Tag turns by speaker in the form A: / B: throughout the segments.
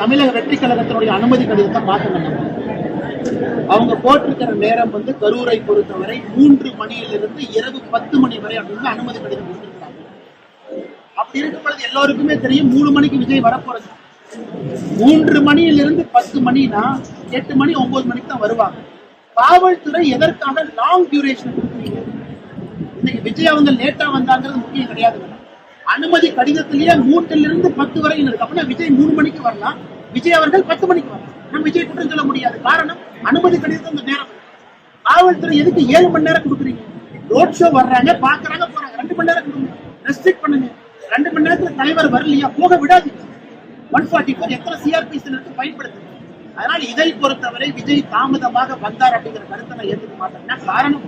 A: தமிழக வெற்றி கழகத்தினுடைய அனுமதி கடிதத்தை பார்க்கணும் அவங்க போட்டிருக்கிற நேரம் வந்து கரூரை பொறுத்தவரை மூன்று மணியிலிருந்து இரவு பத்து மணி வரை அப்படின்னு அனுமதி கடிதம் கொடுத்திருக்காங்க. அப்படி இருக்கும் பொழுது எல்லாருக்குமே தெரியும் மூணு மணிக்கு விஜய் வரப்போறது மூன்று மணியிலிருந்து பத்து மணினா எட்டு மணி ஒன்பது மணிக்கு தான் வருவாங்க. காவல்துறை எதற்காக லாங் டியூரேஷன் கொடுக்குறீங்க? இன்னைக்கு விஜய் அவங்க லேட்டா வந்தாங்கிறது முக்கியம் கிடையாது. அனுமதி கடிதத்திலேயே மூன்றிலிருந்து இருந்து பத்து வரையும் இருக்கு அப்படின்னா விஜய் மூணு மணிக்கு வரலாம். விஜய் அவர்கள் பத்து மணிக்கு வரலாம். நம்ம விஜய் குற்றம் சொல்ல முடியாது. காரணம் அனுமதி கடிதம் அந்த நேரம் காவல்துறை எதுக்கு ஏழு மணி நேரம் கொடுக்குறீங்க? ரோட் ஷோ வர்றாங்க பாக்குறாங்க போறாங்க. ரெண்டு மணி நேரம் கொடுங்க. ரெஸ்ட்ரிக்ட் பண்ணுங்க. ரெண்டு மணி நேரத்துல தலைவர் வரலையா? போக விடாதீங்க. ஒன் ஃபார்ட்டி ஃபோர் எத்தனை சிஆர்பிசி இருக்கு பயன்படுத்துங்க. அதனால இதை பொறுத்தவரை விஜய் தாமதமாக வந்தார் அப்படிங்கிற கருத்தை நான் ஏற்றுக்க மாட்டேன். காரணம்?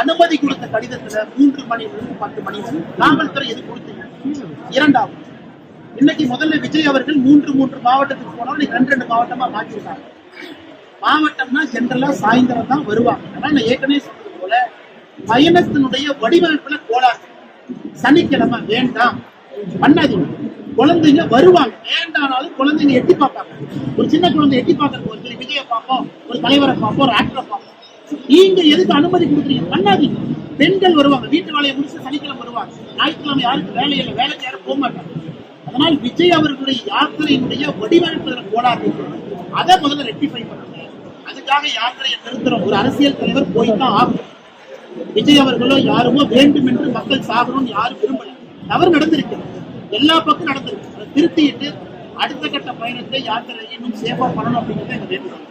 A: அனுமதி கொடுத்த கடிதத்துல மூன்று மணிலிருந்து பத்து மணி வரை காவல்துறை எது கொடுத்தீங்க இரண்டாவது இன்னைக்கு முதல்ல விஜய் அவர்கள் மூன்று மூன்று மாவட்டத்துக்கு போனவர் இன்னைக்கு ரெண்டு ரெண்டு மாவட்டமா மாற்றிருக்காங்க மாவட்டம்னா ஜென்ரலா சாயந்தரம் தான் வருவாங்க. ஆனா நான் ஏற்கனவே சொன்னது போல பயணத்தினுடைய வடிவமைப்புல கோளாறு. சனிக்கிழமை வேண்டாம். பண்ணாதீங்க. குழந்தைங்க வருவாங்க. வேண்டானாலும் குழந்தைங்க எட்டி பார்ப்பாங்க. ஒரு சின்ன குழந்தை எட்டி பார்க்கறது ஒரு விஜயை பார்ப்போம் ஒரு தலைவரை பார்ப்போம் ஒரு ஆக்டரை பார்ப்போம். நீங்க எதுக்கு அனுமதி கொடுக்குறீங்க? பண்ணாதீங்க. பெண்கள் வருவாங்க. வீட்டு வேலையை முடிச்சு சனிக்கிழமை வருவாங்க. ஞாயிற்றுக்கிழமை யாருக்கு வேலை இல்லை? வேலைக்கு யாரும் போக மாட்டாங்க. அதனால் விஜய் அவர்களுடைய யாத்திரையினுடைய வடிவமைப்புல கோளாறு அதை முதல்ல ரெக்டிஃபை பண்ணுங்க. அதுக்காக யாத்திரையை நிறுத்துறோம் ஒரு அரசியல் தலைவர் போய்தான் ஆகும் விஜய் அவர்களோ யாருமோ வேண்டும் என்று மக்கள் சாகணும்னு யாரும் விரும்பல. தவறு நடந்திருக்கு. எல்லா பக்கம் நடந்திருக்கு. அதை திருத்திட்டு அடுத்த கட்ட பயணத்தை யாத்திரையை இன்னும் சேஃபா பண்ணணும் அப்படிங்கிறத எங்க வேண்டுகோள்.